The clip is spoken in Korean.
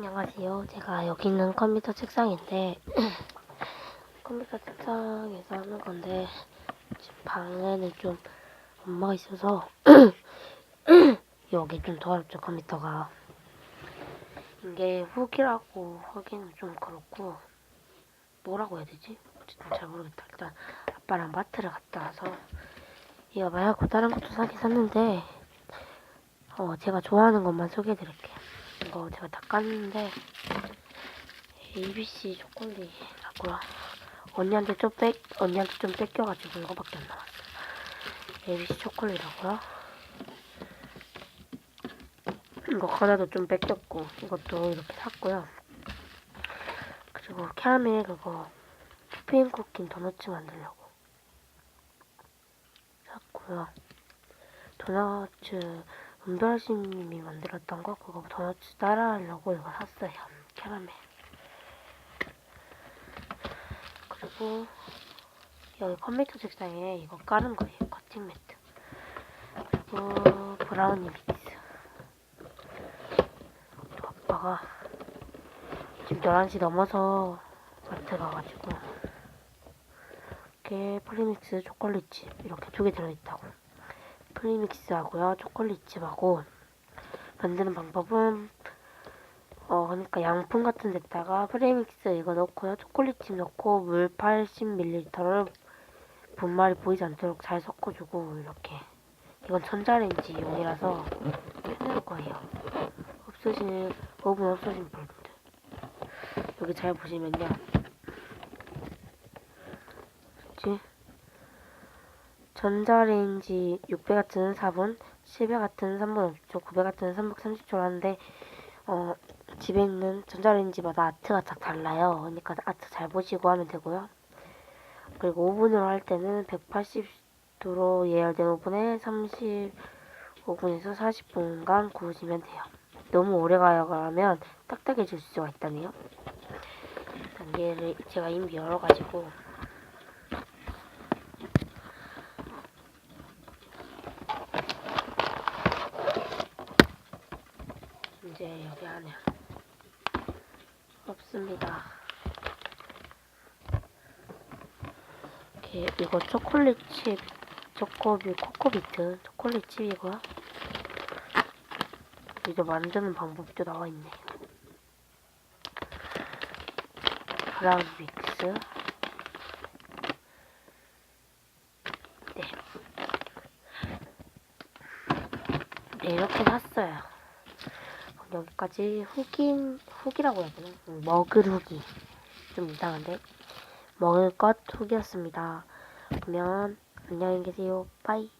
안녕하세요. 제가 여기 있는 컴퓨터 책상인데 컴퓨터 책상에서 하는 건데 방에는 좀 엄마가 있어서 여기 좀 더럽죠 컴퓨터가 이게 후기라고 하기는 좀 그렇고 뭐라고 해야 되지? 어쨌든 잘 모르겠다. 일단 아빠랑 마트를 갔다 와서 이거 말고 다른 것도 사긴 샀는데 어 제가 좋아하는 것만 소개해드릴게요. 이거 제가 다 깠는데 ABC 초콜릿이라고요. 언니한테 좀 뺏, 언니한테 좀 뺏겨가지고 이거밖에 안 남았어요. ABC 초콜릿이라고요. 이거 하나도 좀 뺏겼고 이것도 이렇게 샀고요. 그리고 캐러멜 그거 푸핀 쿠킹 도넛 만들려고 샀고요. 도넛츠 은별심님이 만들었던 거 그거 도넛 따라하려고 이거 샀어요. 캐러멜. 그리고 여기 컴퓨터 책상에 이거 깔은 거예요. 커팅 매트. 그리고 브라우니 믹스. 또 아빠가 지금 11시 넘어서 마트 가가지고 이렇게 프리믹스 초콜릿칩 이렇게 두 개 들어있다고. 프리믹스하고요. 초콜릿칩하고 만드는 방법은 어 그러니까 양품 같은 데다가 프리믹스 이거 넣고요. 초콜릿칩 넣고 물 80ml를 분말이 보이지 않도록 잘 섞어주고 이렇게 이건 전자레인지용이라서 해놓을 거예요. 없으신 오븐 없으신 분들 여기 잘 보시면요. 뭐지? 전자레인지 600W는 4분, 700W는 3분 50초, 900W는 3분 30초 하는데 어, 집에 있는 전자레인지마다 아트가 다 달라요. 그러니까 아트 잘 보시고 하면 되고요. 그리고 오븐으로 할 때는 180도로 예열된 오븐에 35분에서 40분간 구우시면 돼요. 너무 오래 가면 딱딱해질 수가 있다네요. 단계를 제가 이미 열어가지고 이제 여기 안에 없습니다. 이렇게 이거 초콜릿 칩, 초코비, 코코비트 초콜릿 칩이고요. 이거 만드는 방법도 나와 있네. 브라운 믹스. 네. 네, 이렇게 샀어요. 여기까지 후긴, 후기라고 해야 되나? 음, 먹을 후기. 좀 이상한데? 먹을 것 후기였습니다. 그러면 안녕히 계세요. 빠이.